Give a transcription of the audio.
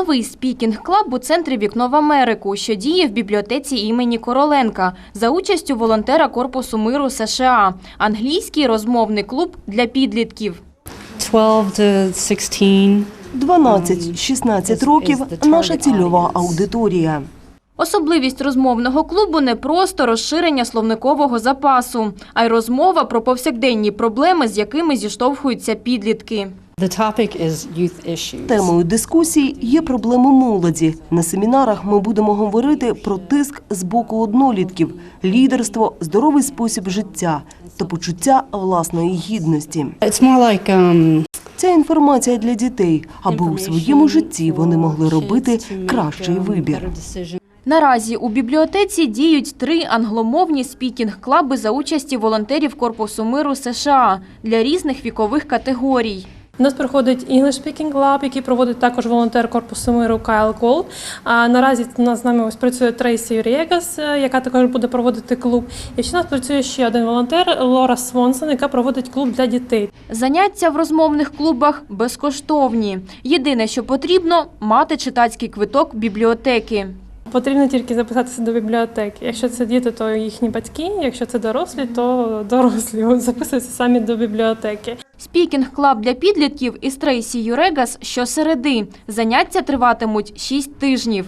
Новий спікінг-клаб у центрі «Вікно в Америку», що діє в бібліотеці імені Короленка за участю волонтера Корпусу миру США. Англійський розмовний клуб для підлітків. 12 to 16. 12-16 років наша цільова аудиторія. Особливість розмовного клубу не просто розширення словникового запасу, а й розмова про повсякденні проблеми, з якими зіштовхуються підлітки. The topic is youth issues. Темою дискусій є проблеми молоді. На семінарах ми будемо говорити про тиск з боку однолітків, лідерство, здоровий спосіб життя та почуття власної гідності. It's more like um, Ця інформація для дітей, аби у своєму житті вони могли робити кращий вибір. Наразі у бібліотеці діють три англомовні спікінг-клаби за участі волонтерів Корпусу миру США для різних вікових категорій. У нас проходить English Speaking Lab, який проводить також волонтер корпусу миру Кайл Голд. А наразі у нас з нами ось працює Трейсі Рєгас, е, яка також буде проводити клуб. І ще у нас працює ще один волонтер Лора Свонсон, яка проводить клуб для дітей. Заняття в розмовних клубах безкоштовні. Єдине, що потрібно мати читацький квиток бібліотеки. Потрібно тільки записатися до бібліотеки. Якщо це діти, то їхні батьки. Якщо це дорослі, то дорослі записуються самі до бібліотеки. Спікінг-клаб для підлітків із Трейсі Юрегас щосереди. Заняття триватимуть 6 тижнів.